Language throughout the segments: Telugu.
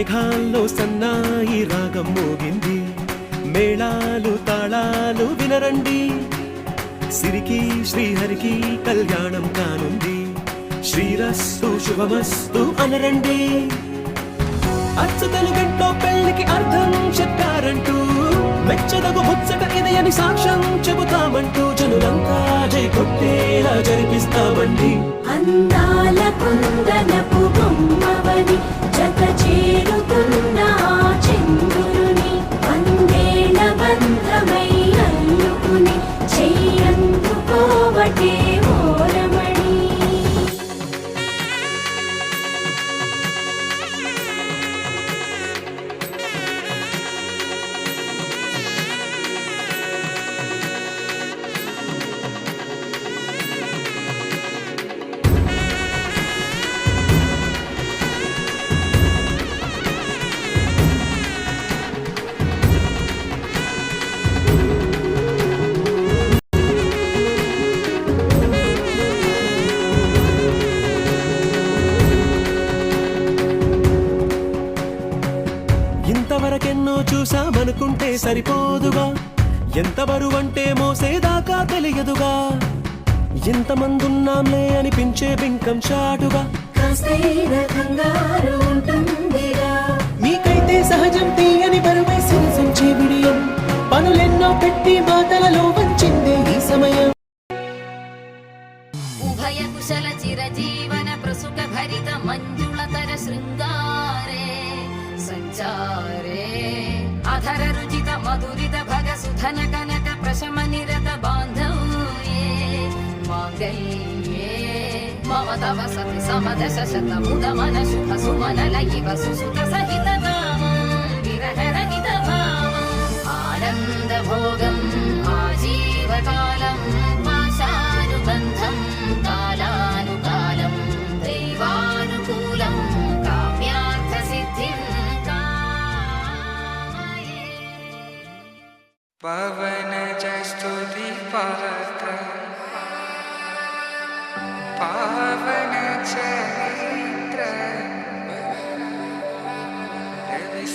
మేఘాల్లో సన్నాయి రాగం మోగింది. మేళాలు తాళాలు వినరండి. సిరికి శ్రీహరికి కళ్యాణం కానుంది. శ్రీరస్తు శుభమస్తు అనరండి. అచ్చతలు గంటో పెళ్ళికి అర్థం చెప్పారంటూ మెచ్చదగు ముచ్చట ఇది అని సాక్ష్యం చెబుతామంటూ జనులంతా జై కొట్టేలా జరిపిస్తామండి. అందాల కుందనపు బొమ్మవని చేరుతున్న చూసామనుకుంటే సరిపోదుగా. ఎంత బరువంటే మోసేదాకా తెలియదుగా. ఎంతమందున్నాంలే అనిపించే బింకం చాటుగా. మీకైతే సహజం తీయని బరువై సిరిసంచే విడియం. పనులెన్నో పెట్టి మాటలలో వంచిందే ఈ సమయం. ఉభయ కుశల చిరజీవన ప్రసుక భరిత మంజుళతర శృంగారే. సంచార అధర రుచిత మధురిత భగ సుధన కనక ప్రశమ నిరత బాంధవ్యే మాంగళ్యే. మమ తవ సతి సమదశ శత ముద మన శుభ సుమనల ఇవ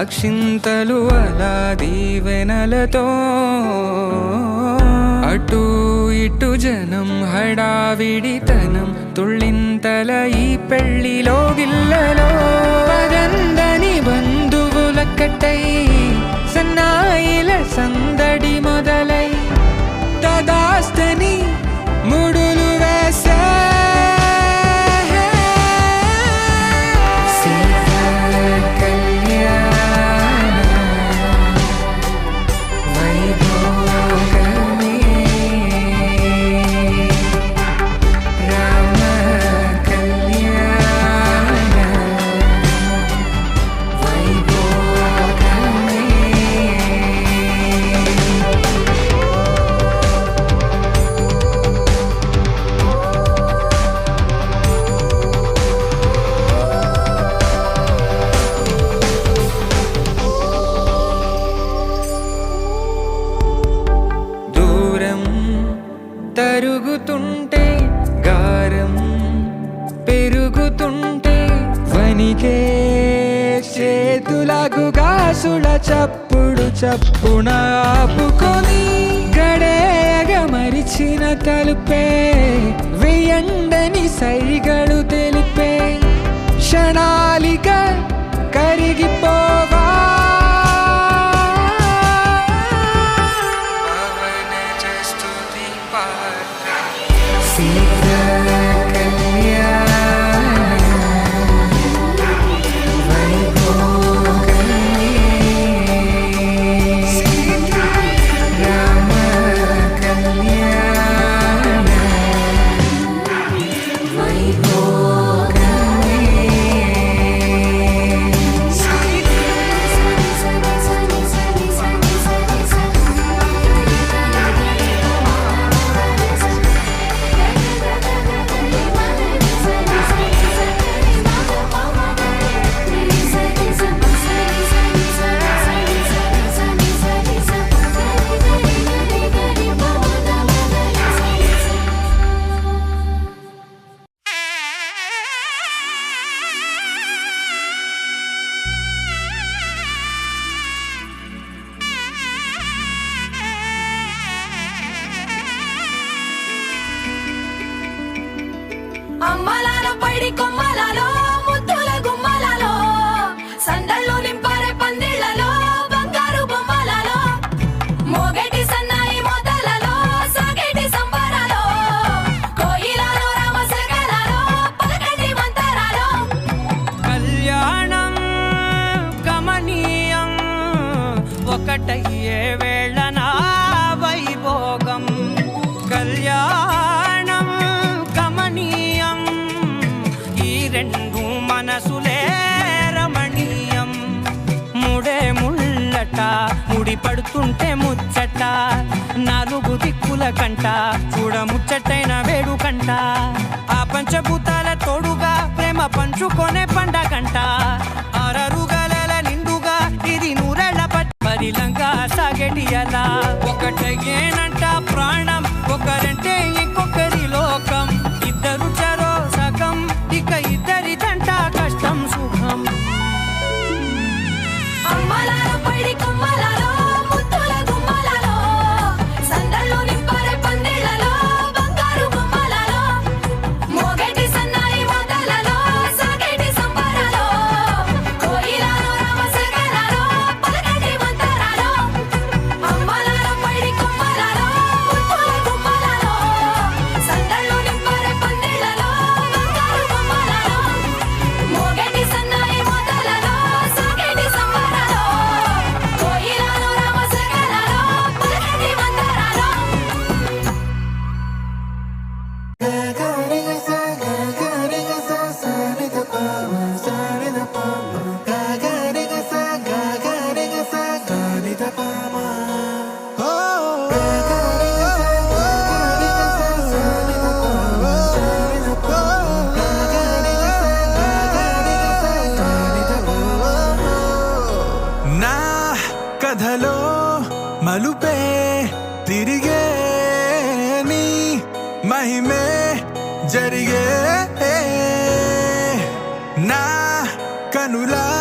అక్షింతలు అలా దీవెనలతో అటు ఇటు జనం హడావిడితనం తుళ్ళింతల ఈ పెళ్లిలో గిల్లలో పదందని బంధువులక్కటై సన్నాయిల సందడి మొదలై గాసుల చప్పుడు చప్పున ఆపుకొని గడేయగ మరిచిన తలుపే వెయ్యండని సైగడు తెలిపే క్షణాలిక కరిగిపోవా గుడి పడుతుంటే ముచ్చట. నాలుగు దిక్కుల కంట చూడ ముచ్చటైన వేడు కంట. ఆ పంచభూతాల తోడుగా ప్రేమ పంచుకొనే పండ కంట. ఆరరుగల నిండుగా ఇది నూరెళ్ళ పట్ పరిలంగా సాగడియలా ఒకటేనంట ప్రాణం జరిగే నా కనులా